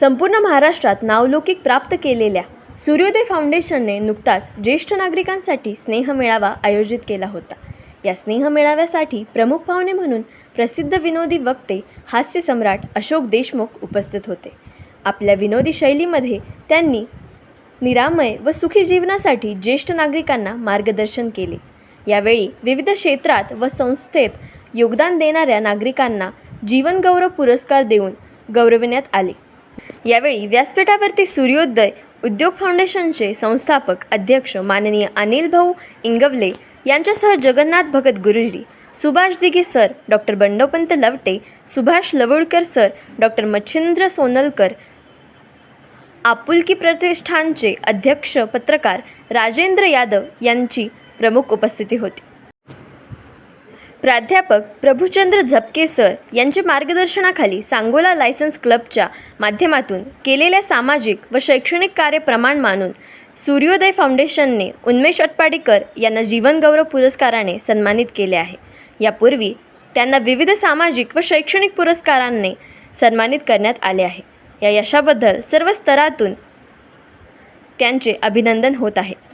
संपूर्ण महाराष्ट्रात नावलौकिक प्राप्त केलेल्या सूर्योदय फाउंडेशनने नुकताच ज्येष्ठ नागरिकांसाठी स्नेहमेळावा आयोजित केला होता. या स्नेहमेळाव्यासाठी प्रमुख पाहुणे म्हणून प्रसिद्ध विनोदी वक्ते हास्य सम्राट अशोक देशमुख उपस्थित होते. आपल्या विनोदी शैलीमध्ये त्यांनी निरामय व सुखी जीवनासाठी ज्येष्ठ नागरिकांना मार्गदर्शन केले. यावेळी विविध क्षेत्रात व संस्थेत योगदान देणाऱ्या नागरिकांना जीवनगौरव पुरस्कार देऊन गौरविण्यात आले. यावेळी व्यासपीठावरती सूर्योदय उद्योग फाउंडेशनचे संस्थापक अध्यक्ष माननीय अनिल भाऊ इंगवले यांच्यासह Jagannath Bhagat Guruji Subhash Dighe sir doctor Bandopant Lavate Subhash Lavalkar sir doctor Machhindra Sonalkar Apulki प्रतिष्ठानचे अध्यक्ष पत्रकार राजेंद्र यादव यांची प्रमुख उपस्थिती होती. प्राध्यापक प्रभुचंद्र झपके सर यांच्या मार्गदर्शनाखाली सांगोला लायसन्स क्लबच्या माध्यमातून केलेल्या सामाजिक व शैक्षणिक कार्य प्रमाण मानून सूर्योदय फाउंडेशनने उन्मेष अटपाडीकर यांना जीवनगौरव पुरस्काराने सन्मानित केले आहे. यापूर्वी त्यांना विविध सामाजिक व शैक्षणिक पुरस्कारांनी सन्मानित करण्यात आले आहे. या यशाबद्दल सर्व स्तरातून त्यांचे अभिनंदन होत आहे.